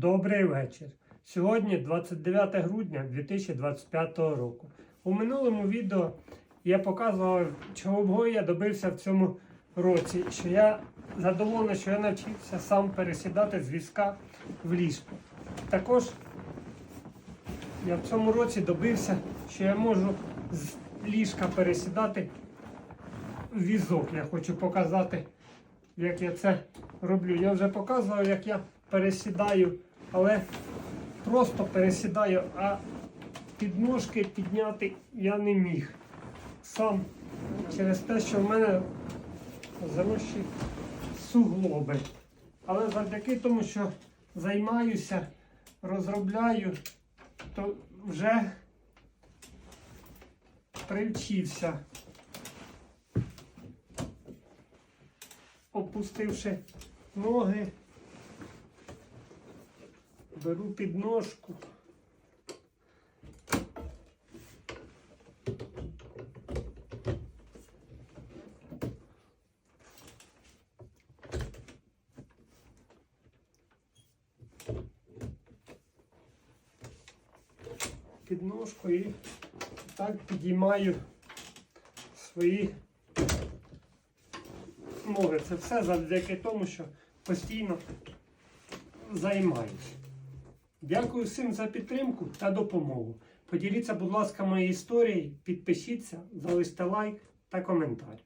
Добрий вечір. Сьогодні 29 грудня 2025 року. У минулому відео я показував, чого я добився в цьому році. Що я задоволений, що я навчився сам пересідати з візка в ліжко. Також я в цьому році добився, що я можу з ліжка пересідати в візок. Я хочу показати, як я це роблю. Я вже показував, як я пересідаю, але просто пересідаю, а підножки підняти я не міг. Сам через те, що в мене зарощі суглоби. Але завдяки тому, що займаюся, розробляю, то вже привчився. Опустивши ноги, беру підножку. Підножку і так підіймаю свої ноги. Це все завдяки тому, що постійно займаюся. Дякую всім за підтримку та допомогу. Поділіться, будь ласка, моєю історією, підпишіться, залиште лайк та коментар.